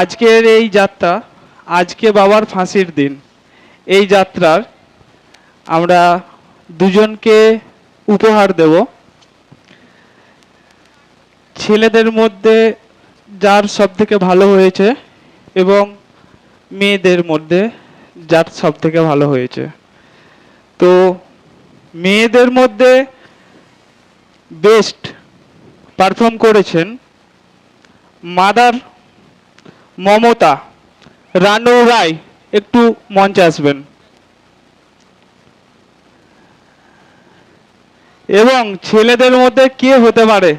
আজকের এই যাত্রা, আজকে বাবার ফাঁসির দিন। এই যাত্রার আমরা দুজনকে উপহার দেব। ছেলেদের মধ্যে যার সব থেকে ভালো হয়েছে এবং মেয়েদের মধ্যে যার সব থেকে ভালো হয়েছে। তো মেয়েদের মধ্যে বেস্ট পারফর্ম করেছেন মাদার মমতা রানু রায় একটু মঞ্চে আসবেন। এবং ছেলেদের মধ্যে কে হতে পারে?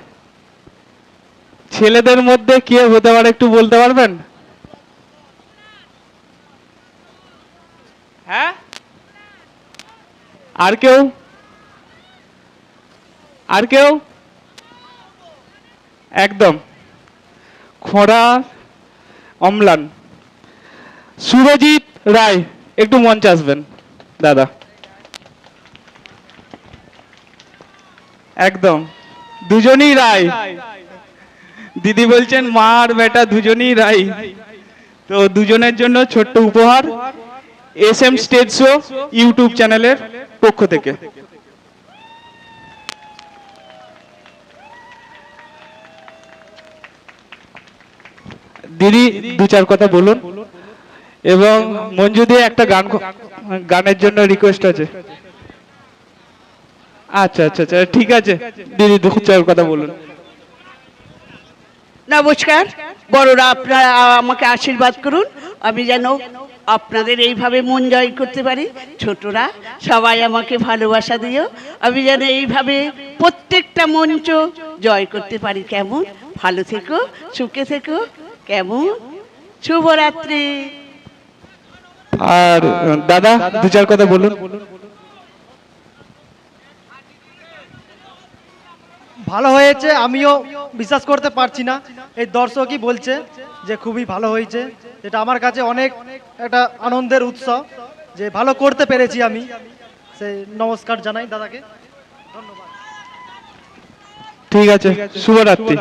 ছেলেদের মধ্যে কে হতে পারে একটু বলতে পারবেন? হ্যাঁ? আর কেউ? আর কেউ? একদম। খোঁড়া অম্লান। সুরজিৎ রায়, একটু মঞ্চে আসবেন দাদা। একদম। দুজনই রায়। দিদি বলছেন, মা আর বেটা দুজনই রায়। তো দুজনের জন্য ছোট্ট উপহার। S M stage show, YouTube চ্যানেলের পক্ষ থেকে। দিদি, দু চার কথা বলুন। এবং মঞ্জু দিয়ে একটা গান গানের জন্য রিকোয়েস্ট আছে। আচ্ছা আচ্ছা আচ্ছা ঠিক আছে। দিদি, দু চার কথা বলুন। নমস্কার। বড়রা, আপনারা আমাকে আশীর্বাদ করুন। আমি যেন আপনাদের এইভাবে মন জয় করতে পারি। ছোটরা, সবাই আমাকে ভালোবাসা দিও। আমি যেন এইভাবে প্রত্যেকটা মঞ্চ জয় করতে পারি। কেমন? ভালো থেকো, সুখে থেকো। কেমন? শুভরাত্রি। আর দাদা দু চার কথা বলুন। ভালো হয়েছে আমিও বিশ্বাস করতে পারছি না। এই দর্শকই বলছে যে খুবই ভালো হয়েছে। এটা আমার কাছে অনেক একটা আনন্দের উৎসব যে ভালো করতে পেরেছি আমি। সেই নমস্কার জানাই দাদাকে। ঠিক আছে শুভরাত্রি।